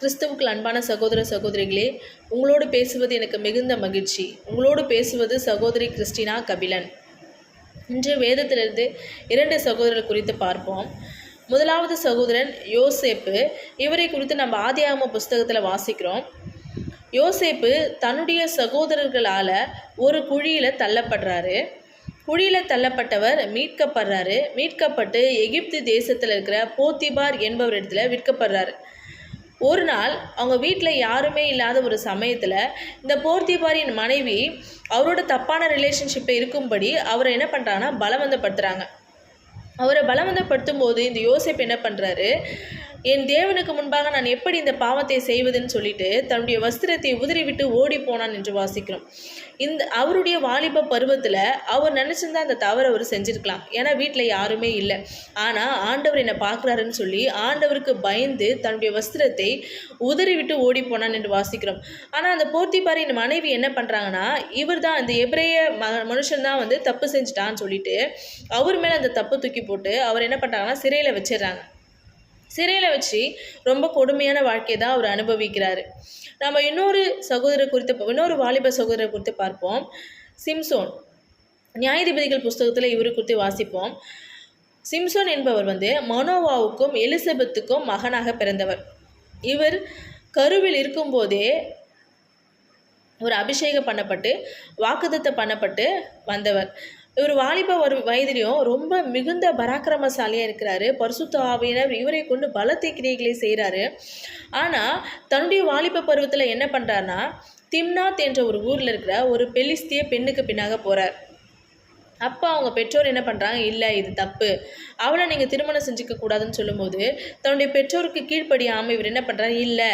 கிறிஸ்துவுக்குள் அன்பான சகோதர சகோதரிகளே உங்களோடு பேசுவது எனக்கு மிகுந்த மகிழ்ச்சி. உங்களோடு பேசுவது சகோதரி கிறிஸ்டினா கபிலன். இன்று வேதத்திலிருந்து இரண்டு சகோதரர் குறித்து பார்ப்போம். முதலாவது சகோதரன் யோசேப்பு. இவரை குறித்து நம்ம ஆதியாகம புஸ்தகத்தில் வாசிக்கிறோம். யோசேப்பு தன்னுடைய சகோதரர்களால் ஒரு குழியில் தள்ளப்படுறாரு. குழியில் தள்ளப்பட்டவர் மீட்கப்படுறாரு. மீட்கப்பட்டு எகிப்து தேசத்தில் இருக்கிற போத்திபார் என்பவரிடத்தில் விற்கப்படுறாரு. ஒரு நாள் அவங்க வீட்டில் யாருமே இல்லாத ஒரு சமயத்தில் இந்த போர்த்திபாரின் மனைவி அவரோட தப்பான ரிலேஷன்ஷிப்பில் இருக்கும்படி அவரை என்ன பண்ணுறாங்கன்னா பலவந்தப்படுத்துகிறாங்க அவரை பலவந்தப்படுத்தும் போது இந்த யோசிப் என்ன பண்ணுறாரு என் தேவனுக்கு முன்பாக நான் எப்படி இந்த பாவத்தை செய்வதுன்னு சொல்லிட்டு தன்னுடைய வஸ்திரத்தை உதறிவிட்டு ஓடி போனான் என்று வாசிக்கிறோம். இந்த அவருடைய வாலிப பருவத்தில் அவர் நினச்சிருந்தா அந்த தவறை அவர் செஞ்சிருக்கலாம். ஏன்னா வீட்டில் யாருமே இல்லை. ஆனால் ஆண்டவர் என்னை பார்க்குறாருன்னு சொல்லி ஆண்டவருக்கு பயந்து தன்னுடைய வஸ்திரத்தை உதறிவிட்டு ஓடி போனான் என்று வாசிக்கிறோம். ஆனால் அந்த போர்த்திபாரின் மனைவி என்ன பண்ணுறாங்கன்னா இவர் தான் அந்த எபிரேய ம மனுஷன் தான் வந்து தப்பு செஞ்சுட்டான்னு சொல்லிட்டு அவர் மேலே அந்த தப்பு தூக்கி போட்டு அவர் என்ன பண்ணுறாங்கன்னா சிறையில் வச்சிடுறாங்க. சிறையில் வச்சு ரொம்ப கொடுமையான வாழ்க்கையை தான் அவர் அனுபவிக்கிறாரு. நம்ம இன்னொரு சகோதரர் குறித்து இன்னொரு வாலிப சகோதரர் குறித்து பார்ப்போம். சிம்சோன். நியாயாதிபதிகள் புஸ்தகத்தில் இவர் குறித்து வாசிப்போம். சிம்சோன் என்பவர் வந்து மனோவாவுக்கும் எலிசபெத்துக்கும் மகனாக பிறந்தவர். இவர் கருவில் இருக்கும்போதே ஒரு அபிஷேகம் பண்ணப்பட்டு வாக்குத்தத்தை பண்ணப்பட்டு வந்தவர். இவர் வாலிப ஒரு வயதிலையும் ரொம்ப மிகுந்த பராக்கிரமசாலியாக இருக்கிறாரு. பரிசுத்த ஆவியினர் இவரை கொண்டு பலத்தை கிரியைகளை செய்கிறாரு ஆனால் தன்னுடைய வாலிப பருவத்தில் என்ன பண்ணுறாருனா திம்னாத் என்ற ஒரு ஊரில் இருக்கிற ஒரு பெலிஸ்திய பெண்ணுக்கு பின்னாக போகிறார் அப்போ அவங்க பெற்றோர் என்ன பண்ணுறாங்க இல்லை இது தப்பு. அவளை நீங்கள் திருமணம் செஞ்சுக்க கூடாதுன்னு சொல்லும்போது தன்னுடைய பெற்றோருக்கு கீழ்ப்படியாமல் இவர் என்ன பண்ணுறாரு இல்லை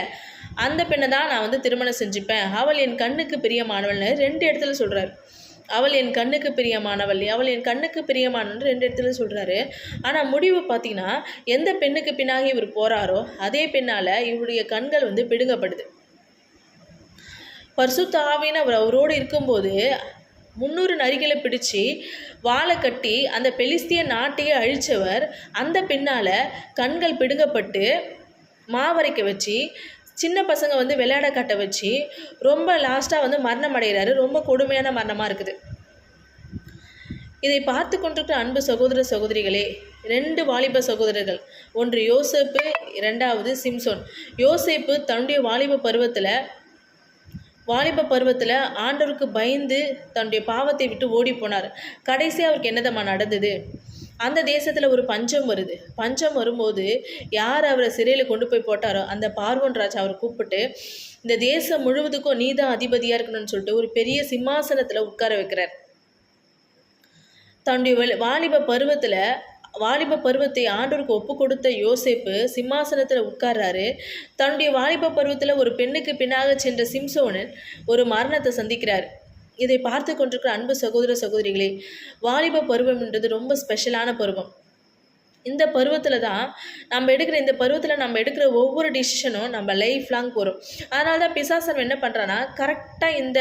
அந்த பெண்ணை தான் நான் வந்து திருமணம் செஞ்சுப்பேன். அவள் என் கண்ணுக்கு பிரியமானவள்னு ரெண்டு இடத்துல சொல்கிறார் அவள் என் கண்ணுக்கு பிரியமானவள். அவள் என் கண்ணுக்கு பிரியமானவன் ரெண்டு இடத்துல சொல்கிறாரு ஆனால் முடிவு பார்த்தீங்கன்னா எந்த பெண்ணுக்கு பின்னாக இவர் போகிறாரோ அதே பெண்ணால் இவருடைய கண்கள் வந்து பிடுங்கப்படுது. பர்சுத்தாவின் ஆவின்னு அவர் அவரோடு இருக்கும்போது முந்நூறு நரிகளை பிடிச்சு வாழை கட்டி அந்த பெலிஸ்திய நாட்டையே அழித்தவர் அந்த பின்னால் கண்கள் பிடுங்கப்பட்டு மாவரைக்க வச்சு சின்ன பசங்க வந்து விளையாட கட்ட வச்சு ரொம்ப லாஸ்ட்டாக வந்து மரணம் அடைகிறாரு. ரொம்ப கொடுமையான மரணமாக இருக்குது. இதை பார்த்து கொண்டிருக்கிற அன்பு சகோதர சகோதரிகளே ரெண்டு வாலிப சகோதரர்கள் ஒன்று யோசேப்பு இரண்டாவது சிம்சோன். யோசேப்பு தன்னுடைய வாலிப பருவத்தில் வாலிப பருவத்தில் ஆண்டவருக்கு பயந்து தன்னுடைய பாவத்தை விட்டு ஓடி போனார். கடைசி அவருக்கு என்னதம்மா நடந்தது? அந்த தேசத்தில் ஒரு பஞ்சம் வருது. பஞ்சம் வரும்போது யார் அவரை சிறையில் கொண்டு போய் போட்டாரோ அந்த பார்வன் ராஜா அவரை கூப்பிட்டு இந்த தேசம் முழுவதுக்கும் நீ தான் அதிபதியாக இருக்கணும்னு சொல்லிட்டு ஒரு பெரிய சிம்மாசனத்தில் உட்கார வைக்கிறார். தன்னுடைய வலி- வாலிப பருவத்தில் வாலிப பருவத்தை ஆண்டோருக்கு ஒப்பு கொடுத்த யோசேப்பு சிம்மாசனத்தில் உட்கார்றாரு. தன்னுடைய வாலிப பருவத்தில் ஒரு பெண்ணுக்கு பின்னாக சென்ற சிம்சோனன் ஒரு மரணத்தை சந்திக்கிறார். இதை பார்த்து கொண்டிருக்கிற அன்பு சகோதர சகோதரிகளே வாலிப பருவம்ன்றது ரொம்ப ஸ்பெஷலான பருவம். இந்த பருவத்தில் தான் நம்ம எடுக்கிற இந்த பருவத்தில் நம்ம எடுக்கிற ஒவ்வொரு டிசிஷனும் நம்ம லைஃப் லாங் போகிறோம் அதனால தான் பிசாசன் என்ன பண்ணுறான்னா கரெக்டாக இந்த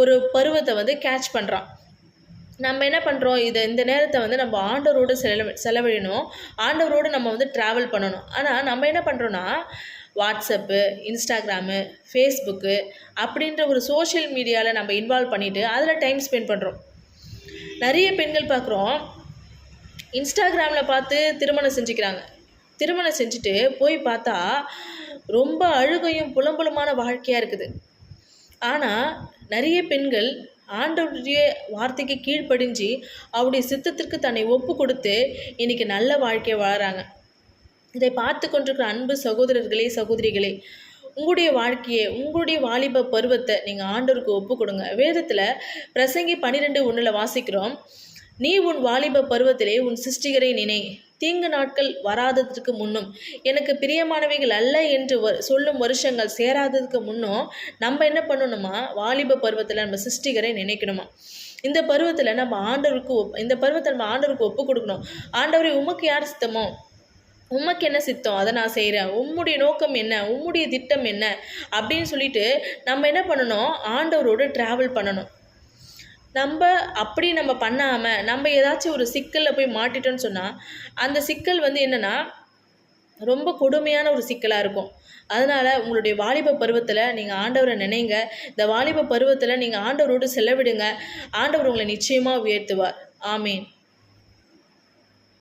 ஒரு பருவத்தை வந்து கேட்ச் பண்ணுறான் நம்ம என்ன பண்ணுறோம் இதை இந்த நேரத்தை வந்து நம்ம ஆண்டவரோடு செலவ செலவழியணும் ஆண்டவரோடு நம்ம வந்து ட்ராவல் பண்ணணும். ஆனால் நம்ம என்ன பண்ணுறோன்னா வாட்ஸ்அப்பு இன்ஸ்டாகிராமு ஃபேஸ்புக்கு அப்படின்ற ஒரு சோஷியல் மீடியாவில் நம்ம இன்வால்வ் பண்ணிவிட்டு அதில் டைம் ஸ்பெண்ட் பண்ணுறோம் நிறைய பெண்கள் பார்க்குறோம் இன்ஸ்டாகிராமில் பார்த்து திருமணம் செஞ்சுக்கிறாங்க. திருமணம் செஞ்சுட்டு போய் பார்த்தா ரொம்ப அழுகையும் புலம்பலுமான வாழ்க்கையாக இருக்குது. ஆனால் நிறைய பெண்கள் ஆண்டவருடைய வார்த்தைக்கு கீழ்ப்படிஞ்சு அவருடைய சித்தத்திற்கு தன்னை ஒப்பு கொடுத்து இன்றைக்கி நல்ல வாழ்க்கையை வாழறாங்க. இதை பார்த்து கொண்டிருக்கிற அன்பு சகோதரர்களே சகோதரிகளே உங்களுடைய வாழ்க்கையை உங்களுடைய வாலிப பருவத்தை நீங்கள் ஆண்டவருக்கு ஒப்பு கொடுங்க. வேதத்தில் பிரசங்கி பன்னிரெண்டு ஒன்றில் வாசிக்கிறோம். நீ உன் வாலிப பருவத்திலே உன் சிருஷ்டிகரை நினை. தீங்கு நாட்கள் வராததற்கு முன்னும் எனக்கு பிரியமானவைகள் அல்ல என்று வ- சொல்லும் வருஷங்கள் சேராததுக்கு முன்னும் நம்ம என்ன பண்ணணுமா? வாலிப பருவத்தில் நம்ம சிருஷ்டிகரை நினைக்கணுமா? இந்த பருவத்தில் நம்ம ஆண்டவருக்கு இந்த பருவத்தை நம்ம ஆண்டவருக்கு ஒப்பு கொடுக்கணும். ஆண்டவரை உமக்கு யார் சித்தமோ? உமக்கு என்ன சித்தம்? அதை நான் செய்கிறேன் உம்முடைய நோக்கம் என்ன? உம்முடைய திட்டம் என்ன? அப்படின்னு சொல்லிட்டு நம்ம என்ன பண்ணணும்? ஆண்டவரோடு ட்ராவல் பண்ணணும். நம்ம அப்படி நம்ம பண்ணாமல் நம்ம ஏதாச்சும் ஒரு சிக்கலில் போய் மாட்டிட்டோன்னு சொன்னால் அந்த சிக்கல் வந்து என்னென்னா ரொம்ப கொடுமையான ஒரு சிக்கலாக இருக்கும். அதனால் உங்களுடைய வாலிப பருவத்தில் நீங்கள் ஆண்டவரை நினைங்க. இந்த வாலிப பருவத்தில் நீங்கள் ஆண்டவரோடு செலவிடுங்க. ஆண்டவர் உங்களை நிச்சயமாக உயர்த்துவார். ஆமீன்.